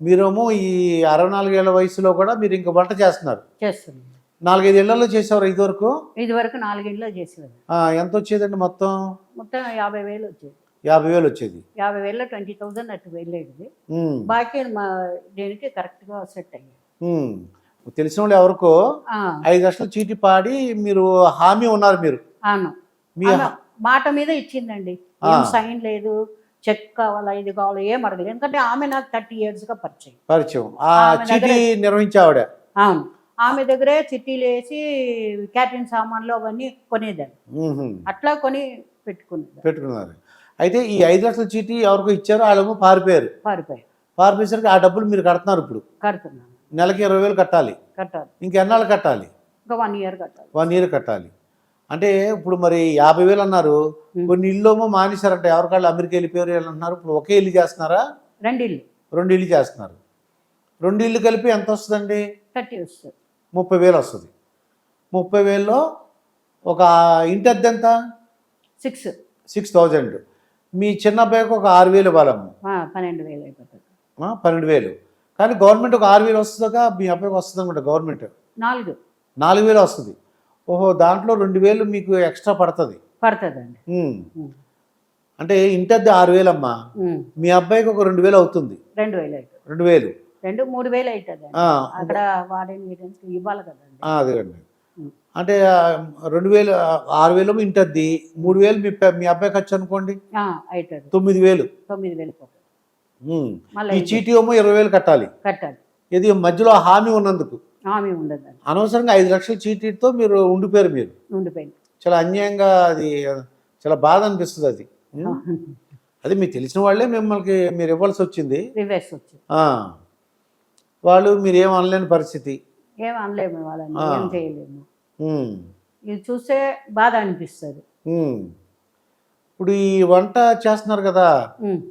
మీరేమో ఈ అరవై నాలుగేళ్ళ వయసులో కూడా మీరు ఇంకా వంట చేస్తున్నారు. చేస్తున్నాం నాలుగైదు ఇళ్ళలో చేసేవారు ఇదివరకు? ఇది వరకు నాలుగింట్లో చేసేవారు ఎంత వచ్చేదండి మొత్తం? మొత్తం యాభై వేలు వచ్చేది. యాభై వేలు వచ్చేది. యాభై వేలు ట్వంటీ థౌజండ్ అటు వెళ్ళేది. బాకీ మా దీనికి కరెక్ట్గా సెట్ అయ్యాయి. ఉమ్. తెలిసిన వాళ్ళు ఎవరికో ఐదు లక్షలు చీటీ పాడి మీరు హామీ ఉన్నారు మీరు. అవును. మీ మాట మీద ఇచ్చిందండి. సైన్ లేదు. చెక్ కావాలా ఇది కావాలా ఏం అడగలేదు. ఎందుకంటే ఆమె నాకు థర్టీ గా పరిచయం. పరిచయం. ఆ చీటీ దగ్గర- నిర్వహించే ఆవిడ. అవును. ఆమె దగ్గరే చిట్టీలు వేసి క్యాటరింగ్ సామాన్లు అవన్నీ కొనేదాన్ని. అట్లా కొని పెట్టుకునేదాన్ని. పెట్టుకున్నారు. అయితే ఈ ఐదు లక్షల చీటీ ఎవరికో ఇచ్చారో వాళ్ళేమో పారిపోయారు. పారిపోయి పారిపోయేసరికి ఆ డబ్బులు మీరు కడుతున్నారు ఇప్పుడు. కడుతున్నాను. నెలకి ఇరవై వేలు కట్టాలి. కట్టాలి. ఇంకెన్నాళ్ళు కట్టాలి? ఇంకా వన్ ఇయర్ కట్టాలి. వన్ ఇయర్ కట్టాలి. అంటే ఇప్పుడు మరి యాభై వేలు అన్నారు. కొన్ని ఇల్లుమో మానేశారంట. ఎవరికాళ్ళు అమెరికా వెళ్ళిపోయారు వీళ్ళు అంటున్నారు ఇప్పుడు ఒకే ఇల్లు చేస్తున్నారా? రెండు ఇల్లు. రెండు ఇల్లు చేస్తున్నారు. రెండు ఇల్లు కలిపి ఎంత వస్తుందండి? థర్టీ వస్తుంది. ముప్పై వేలు వస్తుంది. ముప్పై వేల్లో ఒక ఇంటి అద్దె ఎంత? సిక్స్. Six thousand. మీ చిన్న అబ్బాయికి ఒక ఆరు వేలు ఇవ్వాలమ్మ. పన్నెండు వేలు అయిపోతుంది. పన్నెండు వేలు. కానీ గవర్నమెంట్ ఒక ఆరు వేలు వస్తుందిగా మీ అబ్బాయికి వస్తుంది అనమాట గవర్నమెంట్? నాలుగు. నాలుగు వేలు వస్తుంది. ఓహో దాంట్లో రెండు వేలు మీకు ఎక్స్ట్రా పడుతుంది. పడుతుందండి. అంటే ఇంటి అద్దె ఆరు వేలు అమ్మా. మీ అబ్బాయికి ఒక రెండు వేలు అవుతుంది. రెండు వేలు అవుతుంది రెండు వేలు. రెండు మూడు వేలు అక్కడ వాడని వీడని ఇవ్వాలి కదండి. అదేనండి. అంటే రెండు వేలు ఆరు వేలు ఇంటి అద్దె మూడు వేలు మీ మీ అబ్బాయి ఖర్చు అనుకోండి. అవుతుంది తొమ్మిది వేలు. తొమ్మిది వేలు ఈ చీటీ ఏమో ఇరవై వేలు కట్టాలి. కట్టాలి. ఇది మధ్యలో హామీ ఉన్నందుకు. హామీ ఉండదండి అనవసరంగా ఐదు లక్షల చీటీతో మీరు ఉండిపోయారు మీరు ఉండిపోయింది చాలా అన్యాయంగా అది చాలా బాధ అనిపిస్తుంది అది? అది మీకు తెలిసిన వాళ్ళే మిమ్మల్ని మీరు ఇవ్వాల్సి వచ్చింది రివర్స్ వచ్చింది ఆ. వాళ్ళు మీరు ఏం అనలేని పరిస్థితి ఏం అనలేము వాళ్ళని. ఏం చేయలేము. ఇది చూస్తే బాధ అనిపిస్తుంది. ఇప్పుడు ఈ వంట చేస్తున్నారు కదా.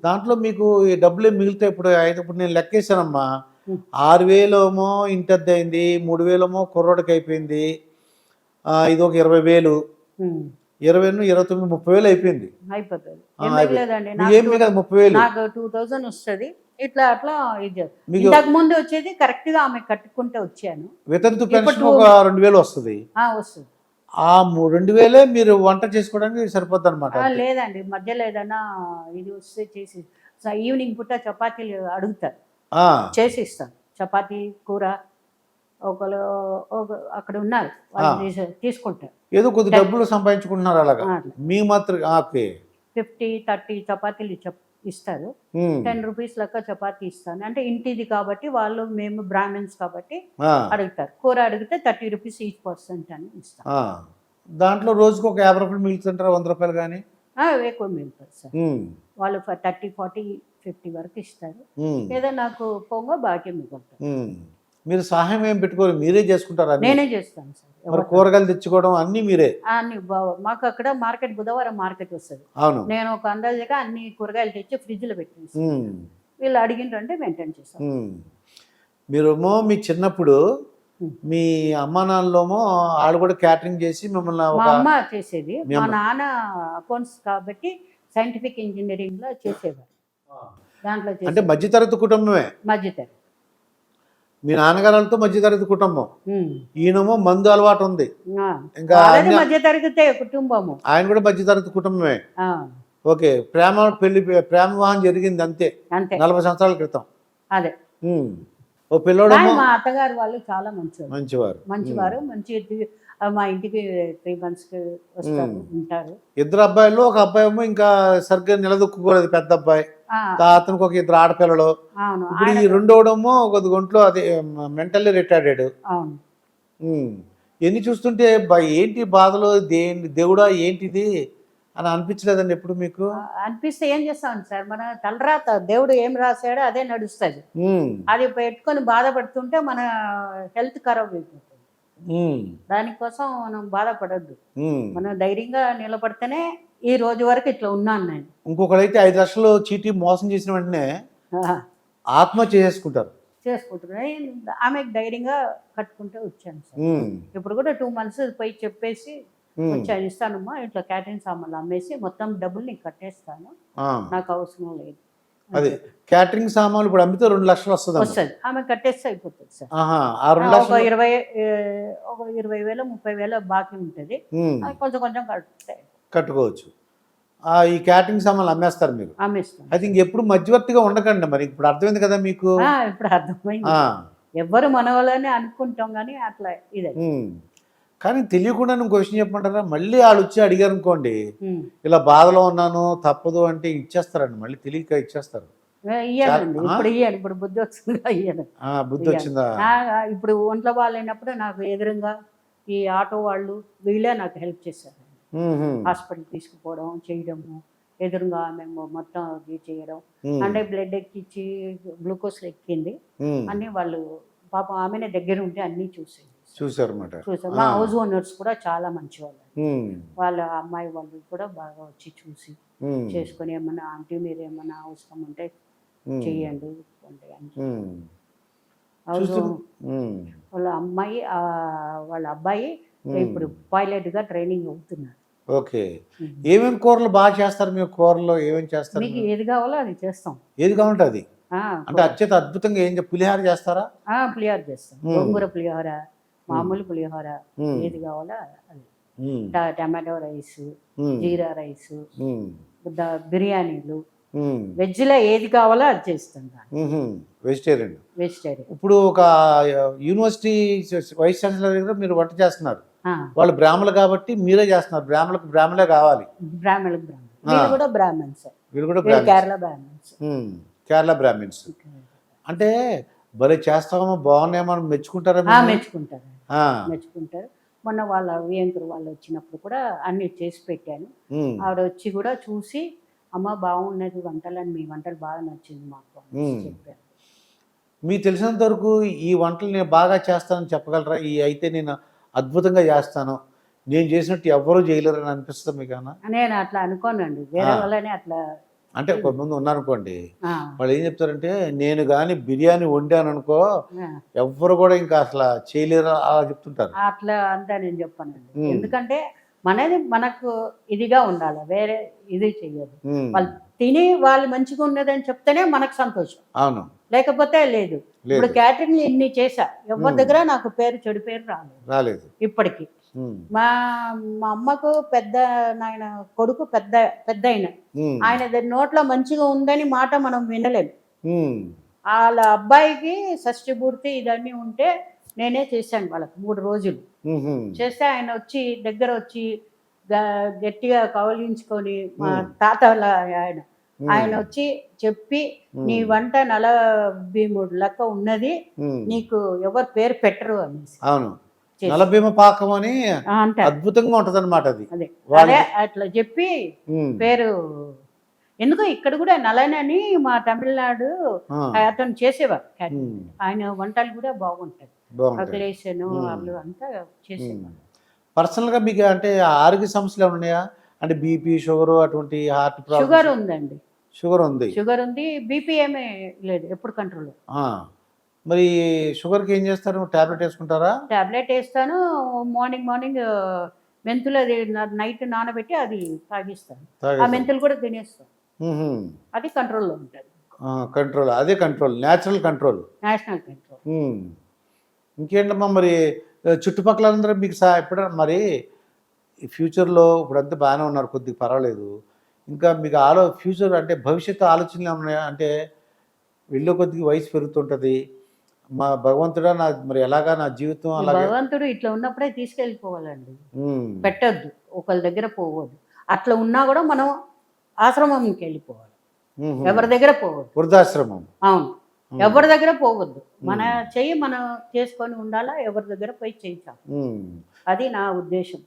దాంట్లో మీకు ఈ డబ్బులు ఏం మిగులుతాయి ఇప్పుడు అయితే ఇప్పుడు నేను లెక్కేశానమ్మా ఉం. ఆరు వేలేమో ఇంటి అద్దె అయింది మూడు వేలేమో కుర్రోడికి అయిపోయింది ఇది ఒక ఇరవై వేలు. ఇరవై ఇరవై తొమ్మిది ముప్పై వేలు అయిపోయింది. అయిపోతుంది. ముప్పై వేలు? నాకు టూ థౌజండ్ వస్తుంది. ఇట్లా అట్లా ఇంతకు ముందు వచ్చేది కరెక్ట్గా ఆమె కట్టుకుంటే వచ్చాను. వితంతు పెన్షన్ ఒక రెండు వేలు వస్తుంది. ఆ వస్తుంది. ఆ ము- రెండు వేలే మీరు వంట చేసుకోవడానికి సరిపోద్ది అనమాట లేదండి మధ్యలో ఏదైనా ఇది వస్తే చేసి ఈవినింగ్ పూట చపాతీలు అడుగుతారు. చేసి ఇస్తాను చపాతీ కూర ఒకరు ఒక అక్కడ ఉన్నారు. వాళ్ళు తీసుకుంటారు. ఏదో కొద్ది డబ్బులు సంపాదించుకుంటున్నారు అలాగా? మీ మాత్రం ఫిఫ్టీ థర్టీ చపాతీలు చెప్ ఇస్తారు. టెన్ రూపీస్ లెక్క చపాతీ ఇస్తాను. అంటే ఇంటిది కాబట్టి వాళ్ళు మేము బ్రాహ్మణ్స్ కాబట్టి అడుగుతారు. కూర అడిగితే థర్టీ రూపీస్ ఈచ్ పర్సెంట్ అని ఇస్తాను. దాంట్లో రోజుకు ఒక యాభై రూపాయలు మిగులుతుంటారా? వంద రూపాయలు కానీ ఎక్కువ మిగులుతుంది సార్. వాళ్ళు థర్టీ ఫార్టీ ఫిఫ్టీ వరకు ఇస్తారు. లేదా నాకు పొంగ బాకీ మిగులుతుంది. మీరు సహాయం ఏం పెట్టుకోరు మీరే చేసుకుంటారా? నేనే చేస్తాను సార్. మరి కూరగాయలు తెచ్చుకోవడం అన్నీ మీరే? అన్ని మాకు అక్కడ మార్కెట్ బుధవారం మార్కెట్ వస్తుంది. అవును. నేను ఒక అందాజగా అన్ని కూరగాయలు తెచ్చి ఫ్రిడ్జ్లో పెట్టేసి ఉమ్. వీళ్ళు అడిగిండ్రంటే మెయింటైన్ చేస్తాం. మీరేమో మీ చిన్నప్పుడు. మీ అమ్మా నాన్నలోమో వాళ్ళు కూడా క్యాటరింగ్ చేసి మిమ్మల్ని మా అమ్మ చేసేది. మీ. నాన్న అకౌంట్స్ కాబట్టి సైంటిఫిక్ ఇంజనీరింగ్లో చేసేవారు. దాంట్లో అంటే మధ్యతరగతి కుటుంబమే? మధ్యతర మీ నాన్నగారులతో మధ్యతరగతి కుటుంబం. ఈయనేమో మందు అలవాటు ఉంది. ఇంకా మధ్యతరగతే కుటుంబము. ఆయన కూడా మధ్యతరగతి కుటుంబమే. ఆ, ఓకే ప్రేమ పెళ్ళి ప్రేమ వివాహం జరిగింది అంతే. నలభై సంవత్సరాల క్రితం. అదే. ఓ పిల్లోడేమో కానీ మా అత్తగారు వాళ్ళు చాలా మంచివారు. మంచివారు మంచివారు మంచి మా ఇంటికి త్రీ మంత్స్ వస్తారు. ఉంటారు. ఇద్దరు అబ్బాయిలు ఒక అబ్బాయి ఇంకా సరిగ్గా నిలదొక్కుకోలేదు పెద్ద అబ్బాయి. అతనికి ఒక ఇద్దరు ఆడపిల్లలు. ఇప్పుడు ఈ రెండోడేమో ఒక ఒంట్లో అది మెంటల్లీ రిటార్డెడ్. అవును. ఎన్ని చూస్తుంటే ఏంటి బాధలు దేని దేవుడా ఏంటిది అని అనిపించలేదండి ఎప్పుడు మీకు? అనిపిస్తే ఏం చేస్తాం సార్? మన తలరాత దేవుడు ఏం రాశాడో అదే నడుస్తుంది. అది పెట్టుకొని బాధపడుతుంటే మన హెల్త్ ఖరాబ్ అయిపోతుంది. దానికోసం మనం బాధపడద్దు. మనం ధైర్యంగా నిలబడితేనే ఈ రోజు వరకు ఇట్లా ఉన్నాను నేను. ఇంకొకడైతే ఐదు లక్షలు చీటీ మోసం చేసిన వెంటనే ఆ, ఆత్మహత్య చేసుకుంటారు చేసుకుంటున్నా ఆమెకు ధైర్యంగా కట్టుకుంటూ వచ్చాను సార్. ఇప్పుడు కూడా టూ మంత్స్ పోయి చెప్పేసి వచ్చాను ఇస్తానమ్మా ఇట్లా క్యాటరింగ్ సామాన్లు అమ్మేసి మొత్తం డబ్బులు నీకు కట్టేస్తాను. నాకు అవసరం లేదు. అది క్యాటరింగ్ సామాన్లు ఇప్పుడు అమ్మితే రెండు లక్షలు వస్తుంది వస్తుంది. ఆమె కట్టేస్తే అయిపోతుంది సార్. ఆ రెండు లక్షలు ఇరవై ఒక ఇరవై వేలు ముప్పై వేలు బాకీ ఉంటుంది. కొంచెం కొంచెం కడితే కట్టుకోవచ్చు. ఆ, ఈ క్యాటరింగ్ సామాన్లు అమ్మేస్తారు మీరు? అమ్మేస్తాం. అయితే ఇంకెప్పుడు మధ్యవర్తిగా ఉండకండి మరి. ఇప్పుడు అర్థమైంది కదా మీకు? ఇప్పుడు అర్థమైంది. ఎవ్వరు మన వాళ్ళని అనుకుంటాం కానీ అట్లా ఇదే. కానీ తెలియకుండా ఇంకో విషయం చెప్పమంటారా? మళ్ళీ వాళ్ళు వచ్చి అడిగారు అనుకోండి. ఇలా బాధలో ఉన్నాను తప్పదు అంటే ఇచ్చేస్తారండి మళ్ళీ తెలియక ఇచ్చేస్తారు? ఇప్పుడు ఇయ్యాలి ఇప్పుడు బుద్ధి ఆ, బుద్ధి వచ్చిందా? ఇప్పుడు ఒంట్లో బాగాలేనప్పుడు నాకు ఎదురుగా ఈ ఆటో వాళ్ళు వీళ్ళే నాకు హెల్ప్ చేశారు. హాస్పిటల్ తీసుకుపోవడం చేయడము ఎదురుగా మేము మొత్తం ఇది చేయడం. అంటే బ్లడ్ ఎక్కించి గ్లూకోజ్ ఎక్కింది. అన్ని వాళ్ళు పాపం ఆమెనే దగ్గర ఉంటే అన్నీ చూసేది. చూసారన్నమాట చూసాం మా హౌస్ ఓనర్స్ కూడా చాలా మంచి వాళ్ళు వాళ్ళ అమ్మాయి వాళ్ళు కూడా బాగా వచ్చి చూసి చేసుకొని ఏమన్నా ఆంటీ మీరు ఏమన్నా అవసరం ఉంటే చెయ్యండి. హౌస్ వాళ్ళ అమ్మాయి వాళ్ళ అబ్బాయి. ఇప్పుడు పైలట్గా ట్రైనింగ్ అవుతున్నారు. ఓకే. ఏమేమి కూరలు బాగా చేస్తారు మీరు కూరలో ఏమేమి చేస్తారు మీకు? ఏది కావాలో అది చేస్తాం. ఏది కావాలంటే అది? అంటే అత్యంత అద్భుతంగా ఏం పులిహార చేస్తారా? ఆ, పులిహోర చేస్తాం. గోంగూర పులిహోర మామూలు పులిహోర ఏది కావాలో అది. టమాటో రైస్ జీరా రైస్ బిర్యానీలు ఉమ్, వెజ్లో ఏది కావాలో అది చేస్తాం ఉమ్, వెజిటేరియన్. వెజిటేరియన్. ఇప్పుడు ఒక యూనివర్సిటీ వైస్ ఛాన్సలర్ దగ్గర మీరు వంట చేస్తున్నారు. వాళ్ళు బ్రాహ్మణులు కాబట్టి మీరే చేస్తున్నారు. బ్రాహ్మణులకు బ్రాహ్మణులే కావాలి. బ్రాహ్మణులకు బ్రాహ్మణ్ వీళ్ళు కూడా బ్రాహ్మణ్స్ వీళ్ళు కూడా బ్రాహ్మణ్స్ కేరళ బ్రాహ్మణ్స్ కేరళ బ్రాహ్మిన్స్ అంటే భలే చేస్తామో బాగున్నాయేమో అని మెచ్చుకుంటారా? మెచ్చుకుంటారు. మెచ్చుకుంటారు మొన్న వాళ్ళ వియంకురు వాళ్ళు వచ్చినప్పుడు కూడా అన్ని చేసి పెట్టాను. ఆవిడ వచ్చి కూడా చూసి అమ్మ బాగున్నది వంటలని మీ వంటలు బాగా నచ్చింది మాకు. చెప్పారు. మీకు తెలిసినంత వరకు ఈ వంటలు నేను బాగా చేస్తానని చెప్పగలరా? ఈ అయితే నేను అద్భుతంగా చేస్తాను. నేను చేసినట్టు ఎవ్వరూ చేయలేరని అనిపిస్తుంది మీకు నేను అట్లా అనుకోనండి. వేరే. వాళ్ళని అట్లా అంటే కొంతమంది ఉన్నారనుకోండి వాళ్ళు ఏం చెప్తారంటే నేను కానీ బిర్యానీ వండాను అనుకో ఆ, ఎవ్వరు కూడా ఇంకా అసలు చేయలేరు అలా చెప్తుంటారు. అట్లా అంతా నేను చెప్పానండి. మ్మ్. ఎందుకంటే మనది మనకు ఇదిగా ఉండాలి వేరే ఇది చెయ్యదు. వాళ్ళు తిని వాళ్ళు మంచిగా ఉన్నదని చెప్తేనే మనకు సంతోషం. అవును. లేకపోతే లేదు. ఇప్పుడు క్యాటరింగ్ ఇన్ని చేశా. ఎవరి. దగ్గర నాకు పేరు చెడు పేరు రాలేదు. రాలేదు. ఇప్పటికి. మా మా అమ్మకు పెద్ద నాయన కొడుకు పెద్ద పెద్ద ఆయన ఆయన నోట్లో మంచిగా ఉందని మాట మనం వినలేము వాళ్ళ అబ్బాయికి షష్ఠి పూర్తి ఇదన్నీ ఉంటే నేనే చేశాను వాళ్ళకి మూడు రోజులు. చేస్తే ఆయన వచ్చి దగ్గర వచ్చి గట్టిగా కౌలించుకొని మా. తాత ఆయన. ఆయన వచ్చి చెప్పి నీ వంట నల భీముడు లెక్క ఉన్నది నీకు ఎవరు పేరు పెట్టరు అనేసి. అవును. నలభీమ పాకం అని అద్భుతంగా ఉంటది అనమాట అది. అదే అట్లా చెప్పి పేరు ఎందుకో ఇక్కడ కూడా నలనని మా తమిళనాడు అతను చేసేవారు. ఆయన వంటలు కూడా బాగుంటాయి. వాళ్ళు అంతా చేసేవారు. పర్సనల్గా మీకు అంటే ఆరోగ్య సమస్యలు ఉన్నాయా? అంటే బీపీ షుగర్ అటువంటి హార్ట్ షుగర్ ప్రాబ్లమ్ ఉందండి. షుగర్ ఉంది. షుగర్ ఉంది బీపీ ఏమీ లేదు ఎప్పుడు కంట్రోల్ మరి షుగర్కి ఏం చేస్తారు? టాబ్లెట్ వేసుకుంటారా? టాబ్లెట్ వేస్తాను. మార్నింగ్ మార్నింగ్ మెంతులు అది నైట్ నానబెట్టి అది తాగిస్తాను. ఆ. మెంతులు కూడా తినేస్తాను. అది కంట్రోల్లో ఉంటుంది. కంట్రోల్. అదే control. Natural control. National control. ఇంకేంటమ్మా మరి చుట్టుపక్కల అందరూ మీకు సా ఎప్పుడైనా మరి ఫ్యూచర్లో ఇప్పుడంతా బాగానే ఉన్నారు కొద్దిగా పర్వాలేదు. ఇంకా మీకు ఆలో ఫ్యూచర్ అంటే భవిష్యత్తు ఆలోచనలు ఉన్నాయా అంటే వెళ్ళే కొద్దిగా వయసు పెరుగుతుంటుంది. మా భగవంతుడా నా మరి ఎలాగా నా జీవితం అలాగే? భగవంతుడు ఇట్లా ఉన్నప్పుడే తీసుకెళ్ళిపోవాలండి. పెట్టద్దు. ఒకళ్ళ దగ్గర పోవద్దు. అట్లా ఉన్నా కూడా మనం ఆశ్రమంకి వెళ్ళిపోవాలి. ఎవరి దగ్గర పోవద్దు. వృద్ధాశ్రమం. అవును. ఎవరి దగ్గర పోవద్దు. మన చెయ్యి మనం చేసుకొని ఉండాలా? ఎవరి దగ్గర పోయి చేయించాలి. అది నా ఉద్దేశం.